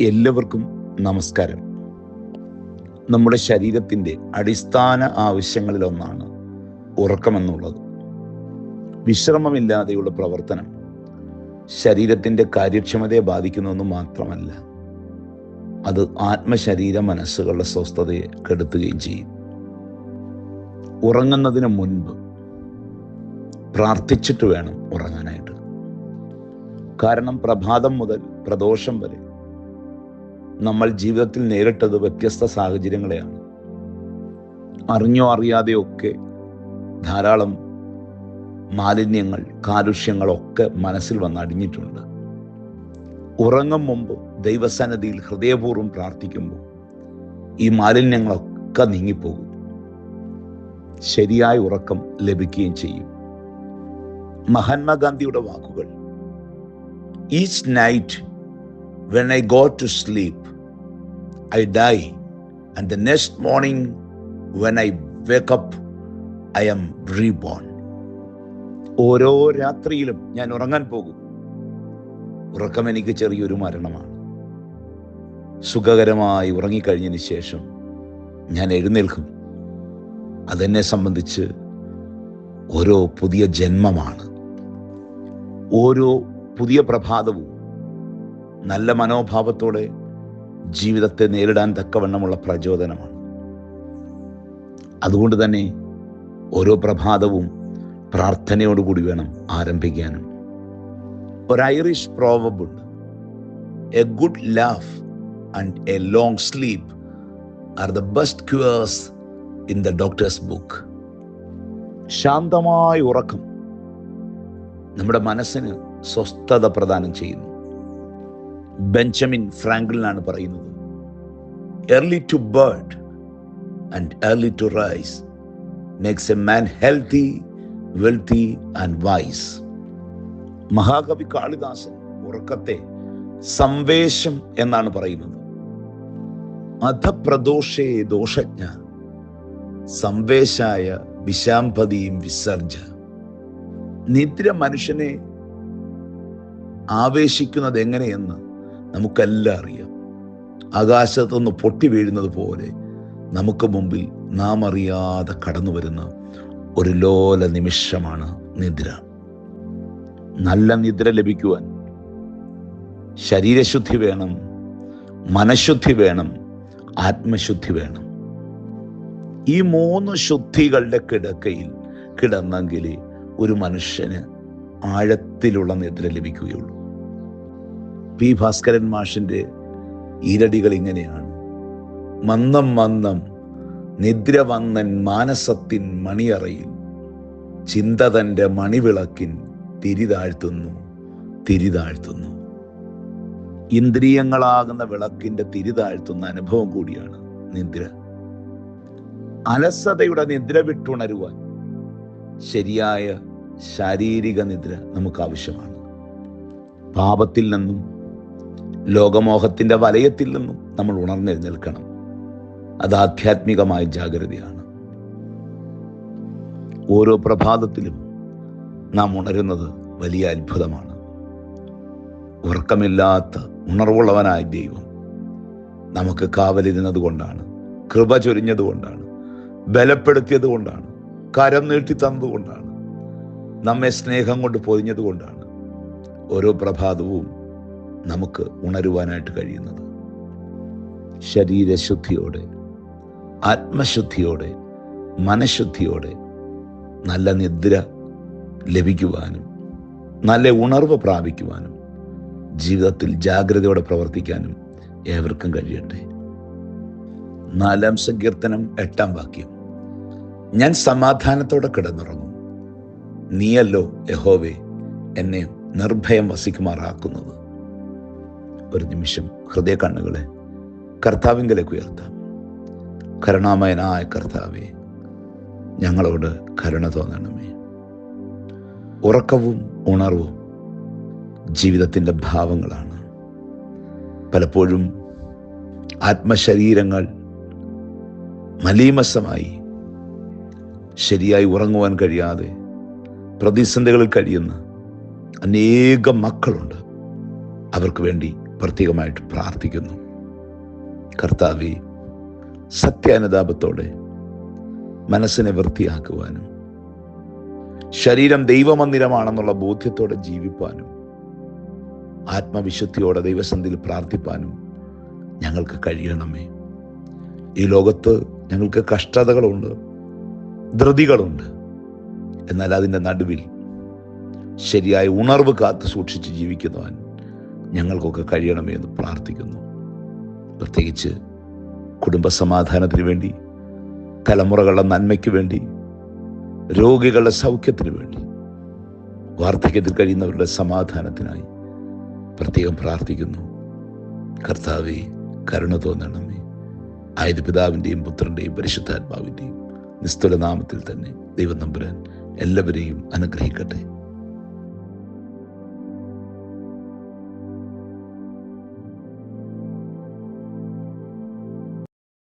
എല്ലാവർക്കും നമസ്കാരം. നമ്മുടെ ശരീരത്തിന്റെ അടിസ്ഥാന ആവശ്യങ്ങളിലൊന്നാണ് ഉറക്കമെന്നുള്ളത്. വിശ്രമമില്ലാതെയുള്ള പ്രവർത്തനം ശരീരത്തിന്റെ കാര്യക്ഷമതയെ ബാധിക്കുന്നതെന്ന് മാത്രമല്ല അത് ആത്മശരീര മനസ്സുകളുടെ സ്വസ്ഥതയെ കെടുത്തുകയും ചെയ്യും. ഉറങ്ങുന്നതിന് മുൻപ് പ്രാർത്ഥിച്ചിട്ട് വേണം ഉറങ്ങാനായിട്ട്. കാരണം പ്രഭാതം മുതൽ പ്രദോഷം വരെ നമ്മൾ ജീവിതത്തിൽ നേരിട്ടത് വ്യത്യസ്ത സാഹചര്യങ്ങളെയാണ്. അറിഞ്ഞോ അറിയാതെയോ ഒക്കെ ധാരാളം മാലിന്യങ്ങൾ കാലുഷ്യങ്ങളൊക്കെ മനസ്സിൽ വന്ന് അടിഞ്ഞിട്ടുണ്ട്. ഉറങ്ങും മുമ്പ് ദൈവസന്നതിയിൽ ഹൃദയപൂർവം പ്രാർത്ഥിക്കുമ്പോൾ ഈ മാലിന്യങ്ങളൊക്കെ നീങ്ങിപ്പോകും. ശരിയായ ഉറക്കം ലഭിക്കുകയും ചെയ്യും. മഹാത്മാഗാന്ധിയുടെ വാക്കുകൾ each night when I go to sleep I die and the next morning when I wake up I am reborn ഓരോ രാത്രിയിലും ഞാൻ ഉറങ്ങാൻ പോകും. ഉറക്കം എനിക്ക് ചെറിയൊരു മരണമാണ്. സുഖകരമായി ഉറങ്ങിക്കഴിഞ്ഞതിന് ശേഷം ഞാൻ എഴുന്നേൽക്കും. അതെന്നെ സംബന്ധിച്ച് ഓരോ പുതിയ ജന്മമാണ്. ഓരോ പുതിയ പ്രഭാതവും നല്ല മനോഭാവത്തോടെ ജീവിതത്തെ നേരിടാൻ തക്കവണ്ണമുള്ള പ്രചോദനമാണ്. അതുകൊണ്ട് തന്നെ ഓരോ പ്രഭാതവും പ്രാർത്ഥനയോടുകൂടി വേണം ആരംഭിക്കാനും. ഒരു Irish പ്രോവബുണ്ട് a good laugh and a long sleep are the best cures in the doctor's book ശാന്തമായ ഉറക്കം നമ്മുടെ മനസ്സിന് സ്വസ്ഥത പ്രദാനം ചെയ്യുന്നു. ബെഞ്ചമിൻ ഫ്രാങ്കിളിനാണ് പറയുന്നത്. Early to bed and early to rise makes a man healthy wealthy and wise മഹാകവി കാളിദാസൻ ഉറക്കത്തെ സംവേശം എന്നാണ് പറയുന്നത്. അധപ്രദോഷേ ദോഷജ്ഞ സംവേശായ വിശാംപതിയും വിസർജ നിദ്ര മനുഷ്യനെ ആവേശിക്കുന്നത് എങ്ങനെയെന്ന് നമുക്കെല്ലാം അറിയാം. ആകാശത്തുനിന്ന് പൊട്ടി വീഴുന്നത് പോലെ നമുക്ക് മുമ്പിൽ നാം അറിയാതെ കടന്നു വരുന്ന ഒരു ലോല നിമിഷമാണ് നിദ്ര. നല്ല നിദ്ര ലഭിക്കുവാൻ ശരീരശുദ്ധി വേണം മനഃശുദ്ധി വേണം ആത്മശുദ്ധി വേണം. ഈ മൂന്ന് ശുദ്ധികളുടെ കിടക്കയിൽ കിടന്നെങ്കിൽ ഒരു മനുഷ്യന് ആഴത്തിലുള്ള നിദ്ര ലഭിക്കുകയുള്ളൂ. പി ഭാസ്കരൻ മാഷിന്റെ ഈരടികൾ ഇങ്ങനെയാണ്. മന്ദം മന്ദം നിദ്ര വന്നൻ മാനസത്തിൻ മണിയറയിൽ ചിന്ത തന്റെ മണിവിളക്കിൻ തിരിതാഴ്ത്തുന്നു തിരിതാഴ്ത്തുന്നു. ഇന്ദ്രിയങ്ങളാകുന്ന വിളക്കിന്റെ തിരിതാഴ്ത്തുന്ന അനുഭവം കൂടിയാണ് നിദ്ര. അലസതയുടെ നിദ്ര വിട്ടുണരുവാൻ ശരിയായ ശാരീരിക നിദ്ര നമുക്ക് ആവശ്യമാണ് പാപത്തിൽ നിന്നും ലോകമോഹത്തിന്റെ വലയത്തിൽ നിന്നും നമ്മൾ ഉണർന്നെഴുന്നേൽക്കണം. അത് ആധ്യാത്മികമായ ജാഗ്രതയാണ്. ഓരോ പ്രഭാതത്തിലും നാം ഉണരുന്നത് വലിയ അത്ഭുതമാണ്. ഉറക്കമില്ലാത്ത ഉണർവുള്ളവനായ ദൈവം നമുക്ക് കാവലിരുന്നത് കൊണ്ടാണ് കൃപ ചൊരിഞ്ഞതുകൊണ്ടാണ് ബലപ്പെടുത്തിയത് കൊണ്ടാണ് കരം നീട്ടി തന്നതുകൊണ്ടാണ് നമ്മെ സ്നേഹം കൊണ്ട് പൊതിഞ്ഞത് കൊണ്ടാണ് ഓരോ പ്രഭാതവും നമുക്ക് ഉണരുവാനായിട്ട് കഴിയുന്നത്. ശരീരശുദ്ധിയോടെ ആത്മശുദ്ധിയോടെ മനഃശുദ്ധിയോടെ നല്ല നിദ്ര ലഭിക്കുവാനും നല്ല ഉണർവ് പ്രാപിക്കുവാനും ജീവിതത്തിൽ ജാഗ്രതയോടെ പ്രവർത്തിക്കാനും ഏവർക്കും കഴിയട്ടെ. നാലാം സങ്കീർത്തനം എട്ടാം വാക്യം. ഞാൻ സമാധാനത്തോടെ കിടന്നുറങ്ങും. നീയല്ലോ യഹോവേ എന്നെ നിർഭയം വസിക്കുമാറാക്കുന്നത്. ഒരു നിമിഷം ഹൃദയ കണ്ണുകളെ കർത്താവിങ്കലേക്ക് ഉയർത്താം. കരുണാമയനായ കർത്താവെ ഞങ്ങളോട് കരുണ തോന്നണമേ. ഉറക്കവും ഉണർവും ജീവിതത്തിന്റെ ഭാവങ്ങളാണ്. പലപ്പോഴും ആത്മശരീരങ്ങൾ മലീമസമായി ശരിയായി ഉറങ്ങുവാൻ കഴിയാതെ പ്രതിസന്ധികളിൽ കഴിയുന്ന അനേകം മക്കളുണ്ട്. അവർക്ക് വേണ്ടി പ്രത്യേകമായിട്ട് പ്രാർത്ഥിക്കുന്നു. കർത്താവി സത്യാനുതാപത്തോടെ മനസ്സിനെ വൃത്തിയാക്കുവാനും ശരീരം ദൈവമന്ദിരമാണെന്നുള്ള ബോധ്യത്തോടെ ജീവിപ്പാനും ആത്മവിശുദ്ധിയോടെ ദൈവസന്ധിയിൽ പ്രാർത്ഥിപ്പാനും ഞങ്ങൾക്ക് കഴിയണമേ. ഈ ലോകത്ത് ഞങ്ങൾക്ക് കഷ്ടതകളുണ്ട് ധൃതികളുണ്ട്. എന്നാൽ അതിന്റെ നടുവിൽ ശരിയായ ഉണർവ് കാത്തു സൂക്ഷിച്ച് ജീവിക്കുവാൻ ഞങ്ങൾക്കൊക്കെ കഴിയണമേ എന്ന് പ്രാർത്ഥിക്കുന്നു. പ്രത്യേകിച്ച് കുടുംബസമാധാനത്തിന് വേണ്ടി തലമുറകളുടെ നന്മയ്ക്ക് വേണ്ടി രോഗികളുടെ സൗഖ്യത്തിന് വേണ്ടി വാർദ്ധക്യത്തിൽ കഴിയുന്നവരുടെ സമാധാനത്തിനായി പ്രത്യേകം പ്രാർത്ഥിക്കുന്നു. കർത്താവെ കരുണ തോന്നണമേ. ആയത് പിതാവിന്റെയും പുത്രന്റെയും പരിശുദ്ധാത്മാവിന്റെയും നിസ്തുലനാമത്തിൽ തന്നെ ദൈവം നമ്പുരാൻ എല്ലാവരെയും അനുഗ്രഹിക്കട്ടെ.